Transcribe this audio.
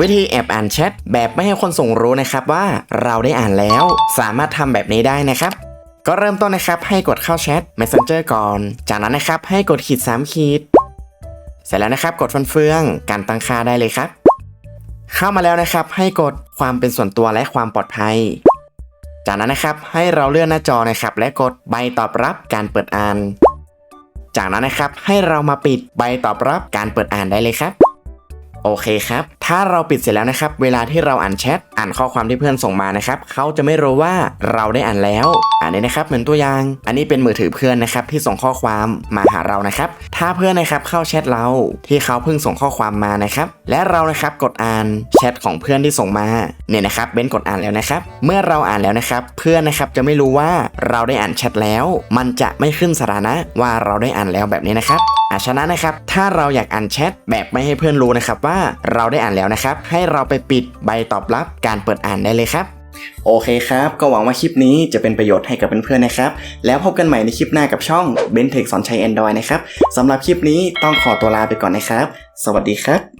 วิธีแอบอ่านแชทแบบไม่ให้คนส่งรู้นะครับว่าเราได้อ่านแล้ว สามารถทำแบบนี้ได้นะครับ ก็เริ่มต้นนะครับให้กดเข้าแชท Messenger ก่อน จากนั้นนะครับให้กดขีด 3 ขีด เสร็จแล้วนะครับกดฟันเฟืองการตั้งค่าได้เลยครับ เข้ามาแล้วนะครับให้กดความเป็นส่วนตัวและความปลอดภัย จากนั้นนะครับให้เราเลื่อนหน้าจอนะครับ และกดใบตอบรับการเปิดอ่าน จากนั้นนะครับให้เรามาปิดใบตอบรับการเปิดอ่านได้เลยครับ โอเคครับ ถ้าเราปิดเสร็จแล้วนะครับ เวลาที่เราอ่านแชท อ่านข้อความที่เพื่อนส่งมานะครับ เขาจะไม่รู้ว่าเราได้อ่านแล้วอันนี้นะครับเหมือนตัวอย่าง อันนี้เป็นมือถือเพื่อนนะครับที่ส่งข้อความมาหาเรานะครับ ถ้าเพื่อนนะครับเข้าแชทเราที่เขาเพิ่งส่งข้อความมานะครับ และเรานะครับกดอ่านแชทของเพื่อนที่ส่งมา เนี่ยนะครับเบนกดอ่านแล้วนะครับ เมื่อเราอ่านแล้วนะครับ เพื่อนนะครับจะไม่รู้ว่าเราได้อ่านแชทแล้ว มันจะไม่ขึ้นสถานะว่าเราได้อ่านแล้วแบบนี้นะครับ อาฉะนั้นนะครับ ถ้าเราอยากอ่านแชทแบบไม่ให้เพื่อนรู้นะครับว่าเราได้อ่านแล้วนะครับ ให้เราไปปิดใบตอบรับการเปิดอ่านได้เลยครับ โอเคครับ ก็หวังว่าคลิปนี้จะเป็นประโยชน์ให้กับเพื่อนๆนะครับ แล้วพบกันใหม่ในคลิปหน้ากับช่อง b e n t e c h สอนใช้ Android นะครับสำหรับคลิปนี้ต้องขอตัวลาไปก่อนนะครับ สวัสดีครับ